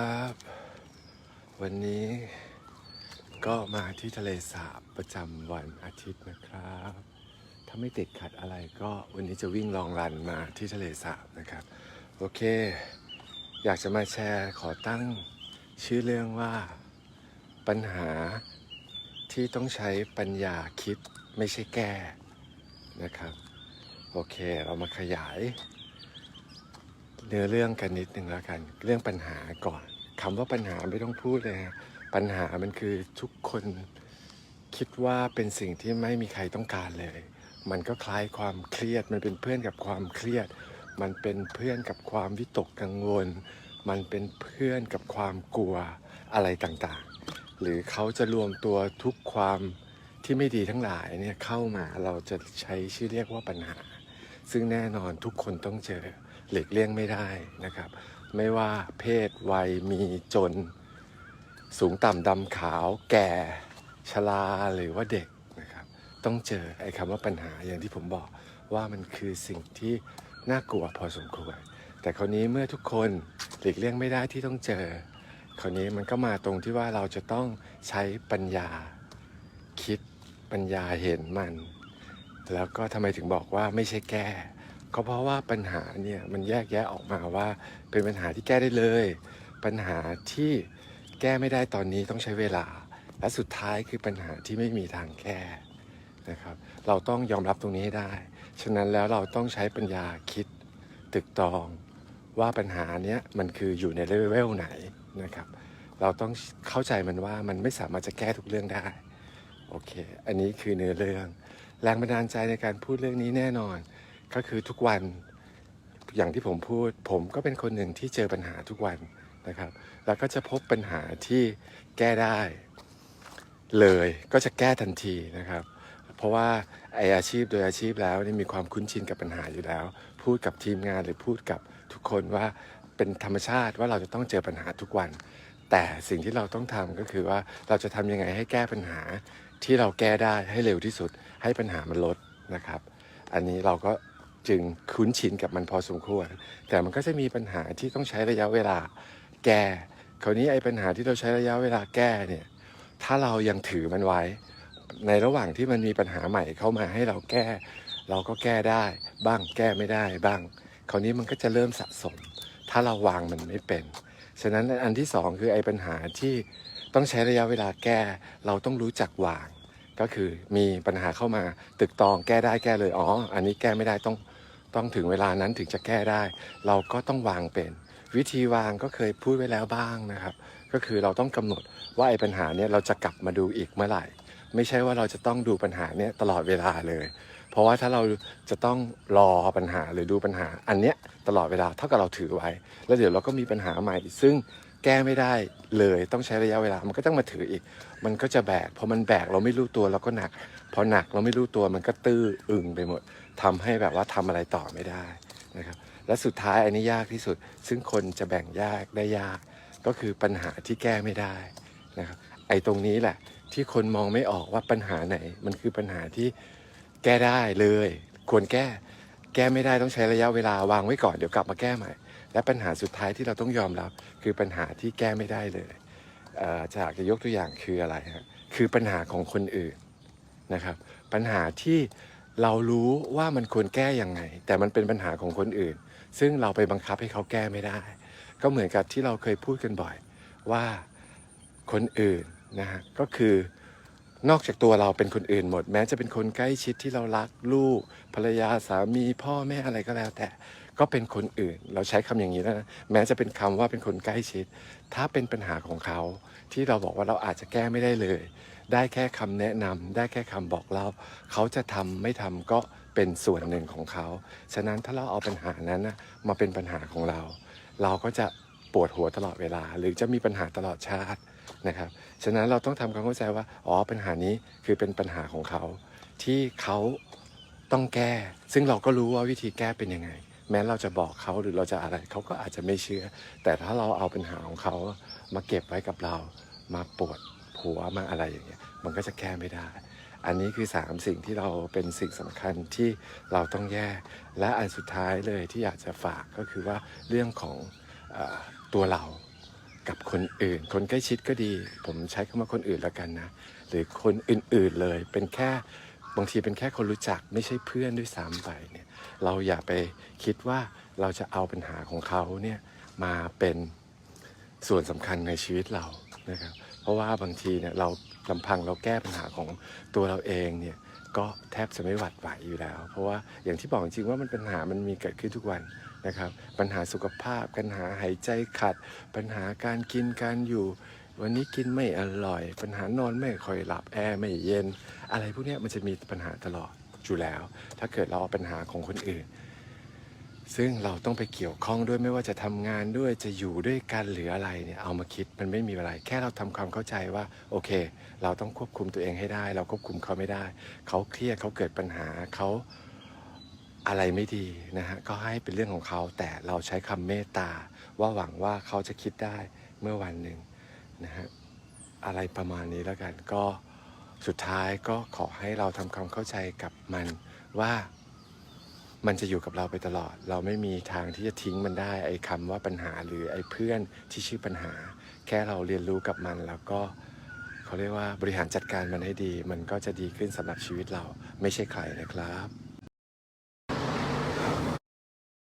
ครับวันนี้ก็มาที่ทะเลสาบประจำวันอาทิตย์นะครับ ถ้าไม่ติดขัดอะไรก็วันนี้จะวิ่งลองรันมาที่ทะเลสาบนะครับ โอเค อยากจะมาแชร์ขอตั้งชื่อเรื่องว่าปัญหาที่ต้องใช้ปัญญาคิดไม่ใช่แก้นะครับ โอเคเรามาขยายเนื้อเรื่องกันนิดนึงแล้วกัน เรื่องปัญหาก่อน คำว่าปัญหาไม่ต้องพูดเลยปัญหามันคือทุกคนคิดว่าเป็นสิ่งที่ไม่มีใครต้องการเลย มันก็คล้ายความเครียด มันเป็นเพื่อนกับความเครียด มันเป็นเพื่อนกับความวิตกกังวล มันเป็นเพื่อนกับความกลัวอะไรต่างๆ หรือเขาจะรวมตัวทุกความที่ไม่ดีทั้งหลายเนี่ยเข้ามาเราจะใช้ชื่อเรียกว่าปัญหา ซึ่งแน่นอนทุกคนต้องเจอหลีกเลี่ยงไม่ได้นะครับ ไม่ว่าเพศวัยมีจน สูงต่ำดำขาว แก่ชราหรือว่าเด็กนะครับ ต้องเจอไอ้คำว่าปัญหาอย่างที่ผมบอกว่ามันคือสิ่งที่น่ากลัวพอสมควร แต่คราวนี้เมื่อทุกคนหลีกเลี่ยงไม่ได้ที่ต้องเจอ คราวนี้มันก็มาตรงที่ว่าเราจะต้องใช้ปัญญาคิดปัญญาเห็นมัน แล้วก็ทำไมถึงบอกว่าไม่ใช่แก้ ก็เพราะว่าปัญหาเนี่ยมันแยกแยะออกมาว่า เป็นปัญหาที่แก้ได้เลย ปัญหาที่แก้ไม่ได้ตอนนี้ต้องใช้เวลา และสุดท้ายคือปัญหาที่ไม่มีทางแก้นะครับ เราต้องยอมรับตรงนี้ให้ได้ ฉะนั้นแล้วเราต้องใช้ปัญญาคิดตึกตรอง ว่าปัญหาเนี้ยมันคืออยู่ในเลเวลไหนนะครับ เราต้องเข้าใจมันว่ามันไม่สามารถจะแก้ทุกเรื่องได้โอเค อันนี้คือเนื้อเรื่อง แรงบันดาลใจในการพูดเรื่องนี้แน่นอน ก็คือทุกวันอย่างที่ผมพูด ผมก็เป็นคนหนึ่งที่เจอปัญหาทุกวันนะครับ แล้วก็จะพบปัญหาที่แก้ได้ เลยก็จะแก้ทันทีนะครับ เพราะว่าไออาชีพโดยอาชีพแล้วนี่มีความคุ้นชินกับปัญหาอยู่แล้ว พูดกับทีมงานหรือพูดกับทุกคนว่าเป็นธรรมชาติว่าเราจะต้องเจอปัญหาทุกวัน แต่สิ่งที่เราต้องทำก็คือว่าเราจะทำยังไงให้แก้ปัญหาที่เราแก้ได้ให้เร็วที่สุด ให้ปัญหามันลดนะครับ อันนี้เราก็ จึงคุ้นชินกับมันพอสมควร แต่มันก็จะมีปัญหาที่ต้องใช้ระยะเวลาแก้คราวนี้ไอ้ปัญหาที่เราใช้ระยะเวลาแก้เนี่ยถ้าเรายังถือมันไว้ ในระหว่างที่มันมีปัญหาใหม่เข้ามาให้เราแก้ เราก็แก้ได้ บ้างแก้ไม่ได้บ้าง คราวนี้มันก็จะเริ่มสะสม ถ้าเราวางมันไม่เป็นฉะนั้นอันที่สองคือไอ้ปัญหาที่ต้องใช้ระยะเวลาแก้ เราต้องรู้จักวาง ก็คือมีปัญหาเข้ามาตึกตองแก้ได้แก้เลยอ๋อ อันนี้แก้ไม่ได้ต้องต้องถึงเวลานั้นถึงจะแก้ได้ เราก็ต้องวางเป็น วิธีวางก็เคยพูดไว้แล้วบ้างนะครับ ก็คือเราต้องกำหนดว่าไอ้ปัญหาเนี้ยเราจะกลับมาดูอีกเมื่อไหร่ ไม่ใช่ว่าเราจะต้องดูปัญหาเนี้ยตลอดเวลาเลย เพราะว่าถ้าเราจะต้องรอปัญหาหรือดูปัญหา อันเนี้ยตลอดเวลาเท่ากับเราถือไว้ แล้วเดี๋ยวเราก็มีปัญหาใหม่ซึ่ง แก้ไม่ได้เลยต้องใช้ระยะเวลา มันก็ต้องมาถืออีก มันก็จะแบกพอมันแบกเราไม่รู้ตัวเราก็หนัก พอหนักเราไม่รู้ตัวมันก็ตื้ออึงไปหมดทำให้แบบว่าทำอะไรต่อไม่ได้นะครับ และสุดท้ายอันนี้ยากที่สุด ซึ่งคนจะแบ่งยากได้ยาก ก็คือปัญหาที่แก้ไม่ได้นะครับ ไอ้ตรงนี้แหละ ที่คนมองไม่ออกว่าปัญหาไหน มันคือปัญหาที่แก้ได้เลย ควรแก้ แก้ไม่ได้ต้องใช้ระยะเวลาวางไว้ก่อนเดี๋ยวกลับมาแก้ใหม่ และปัญหาสุดท้ายที่เราต้องยอมรับ คือปัญหาที่แก้ไม่ได้เลยเออจากจะยกตัวอย่างคืออะไรครับคือปัญหาของคนอื่นนะครับ ปัญหาที่เรารู้ว่ามันควรแก้ยังไง แต่มันเป็นปัญหาของคนอื่น ซึ่งเราไปบังคับให้เขาแก้ไม่ได้ ก็เหมือนกับที่เราเคยพูดกันบ่อยว่าคนอื่นนะฮะก็คือนอกจากตัวเราเป็นคนอื่นหมด แม้จะเป็นคนใกล้ชิดที่เรารักลูก ภรรยาสามีพ่อแม่อะไรก็แล้วแต่ ก็เป็นคนอื่น เราใช้คำอย่างนี้แล้วนะแม้จะเป็นคำว่าเป็นคนใกล้ชิด ถ้าเป็นปัญหาของเขา ที่เราบอกว่าเราอาจจะแก้ไม่ได้เลย ได้แค่คำแนะนำได้แค่คำบอกเล่า เขาจะทำไม่ทำก็เป็นส่วนหนึ่งของเขา ฉะนั้นถ้าเราเอาปัญหานั้นนะมาเป็นปัญหาของเรา เราก็จะปวดหัวตลอดเวลา หรือจะมีปัญหาตลอดชาตินะครับ ฉะนั้นเราต้องทำความเข้าใจว่า อ๋อ ปัญหานี้คือเป็นปัญหาของเขา ที่เขาต้องแก้ ซึ่งเราก็รู้ว่าวิธีแก้เป็นยังไง แม้เราจะบอกเขาหรือเราจะอะไรเขาก็อาจจะไม่เชื่อ แต่ถ้าเราเอาปัญหาของเขามาเก็บไว้กับเรา มาปวดหัวมาอะไรอย่างเงี้ยมันก็จะแก้ไม่ได้ อันนี้คือ 3 สิ่งที่เราเป็นสิ่งสำคัญที่เราต้องแยก และอันสุดท้ายเลยที่อยากจะฝากก็คือว่าเรื่องของออตัวเรากับคนอื่น คนใกล้ชิดก็ดี ผมใช้คำว่าคนอื่นแล้วกันนะ หรือคนอื่นๆเลยเป็นแค่ บางทีเป็นแค่คนรู้จักไม่ใช่เพื่อนด้วยซ้ำไปเนี่ยเราอย่าไปคิดว่าเราจะเอาปัญหาของเขาเนี่ยมาเป็นส่วนสำคัญในชีวิตเรานะครับเพราะว่าบางทีเนี่ยเราลำพังเราแก้ปัญหาของตัวเราเองเนี่ยก็แทบจะไม่หวัดไหวอยู่แล้ว เพราะว่าอย่างที่บอกจริงว่ามันปัญหามันมีเกิดขึ้นทุกวันนะครับ ปัญหาสุขภาพปัญหาหายใจขัด ปัญหาการกินการอยู่ วันนี้กินไม่อร่อย ปัญหานอนไม่ค่อยหลับแอร์ไม่เย็น อะไรพวกนี้มันจะมีปัญหาตลอดอยู่แล้ว ถ้าเกิดเราเอาปัญหาของคนอื่น ซึ่งเราต้องไปเกี่ยวข้องด้วยไม่ว่าจะทำงานด้วยจะอยู่ด้วยกันหรืออะไรเนี่ยเอามาคิดมันไม่มีอะไร แค่เราทำความเข้าใจว่าโอเค เราต้องควบคุมตัวเองให้ได้ เราควบคุมเขาไม่ได้เขาเครียดเขาเกิดปัญหาเขาอะไรไม่ดีนะฮะก็ให้เป็นเรื่องของเขาแต่เราใช้คำเมตตาว่าหวังว่าเขาจะคิดได้เมื่อวันหนึ่ง นะฮะอะไรประมาณนี้แล้วกันก็สุดท้ายก็ขอให้เราทำความเข้าใจกับมันว่ามันจะอยู่กับเราไปตลอด เราไม่มีทางที่จะทิ้งมันได้ ไอ้คำว่าปัญหาหรือไอ้เพื่อนที่ชื่อปัญหา แค่เราเรียนรู้กับมันแล้วก็เขาเรียกว่าบริหารจัดการมันให้ดี มันก็จะดีขึ้นสำหรับชีวิตเราไม่ใช่ใครนะครับ